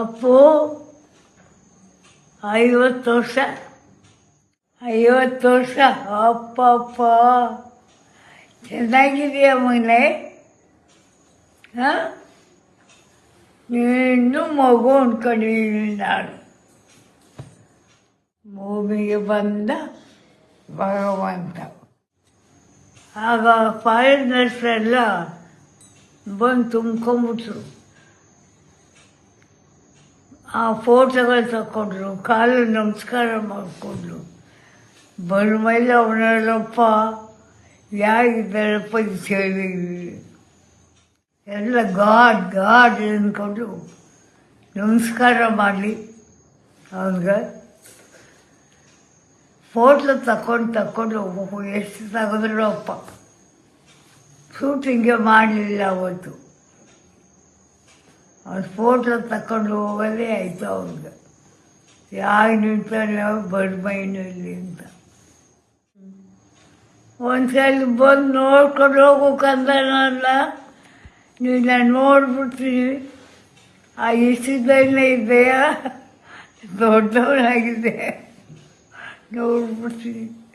ಅಪ್ಪು, ಐವತ್ತು ವರ್ಷ. ಐವತ್ತು ವರ್ಷ. ಅಪ್ಪ ಅಪ್ಪ ಚೆನ್ನಾಗಿದೆಯಾ ಮನೆ ಹಾಂ? ನೀನು ಮಗು ಅಂದ್ಕೊಂಡಿದ್ದೀನಿ ನಾನು. ಭೂಮಿಗೆ ಬಂದ ಭಗವಂತ. ಆಗ ಫಾರಿನರ್ಸ್ ಎಲ್ಲ ಬಂದು ತುಂಬ್ಕೊಂಬಿಟ್ರು ಆ ಫೋಟೋಗಳು ತಗೊಂಡ್ರು ಕಾಲು ನಮಸ್ಕಾರ ಮಾಡಿಕೊಂಡ್ರು. ಬಂದ ಮೇಲೆ ಅವನಲ್ಲಪ್ಪ ಯಾರಿದ್ದಾರಪ್ಪ ಇದು ಸೇವೆಗೆ? ಎಲ್ಲ ಗಾಡ್ ಗಾಡ್ ಅಂದ್ಕೊಂಡು ನಮಸ್ಕಾರ ಮಾಡಲಿ ಅವ್ನಿಗೆ. ಫೋಟೋ ತಕೊಂಡು ಓಹೋ, ಎಷ್ಟು ತೆಗೆದ್ರು ಅಪ್ಪ ಶೂಟಿಂಗೇ ಮಾಡಲಿಲ್ಲ ಅವತ್ತು. ಅವ್ನು ಫೋಟೋ ತಕೊಂಡು ಹೋಗೋದೇ ಆಯಿತು ಅವ್ನಿಗೆ. ಯಾರು ನಿಂತಾನೆ ಇಲ್ಲಿ ಅಂತ. ಒಂದ್ಸಲ ಬಂದು ನೋಡ್ಕೊಂಡು ಹೋಗ್ಬೇಕಂದನಲ್ಲ ನೀನು ನೋಡ್ಬಿಡ್ತೀನಿ. ಆ ಇಷ್ಟದಲ್ಲೇ ಇದೆಯಾ? ದೊಡ್ಡವನಾಗಿದೆ. ನೋಡ್ಬಿಡ್ತೀನಿ.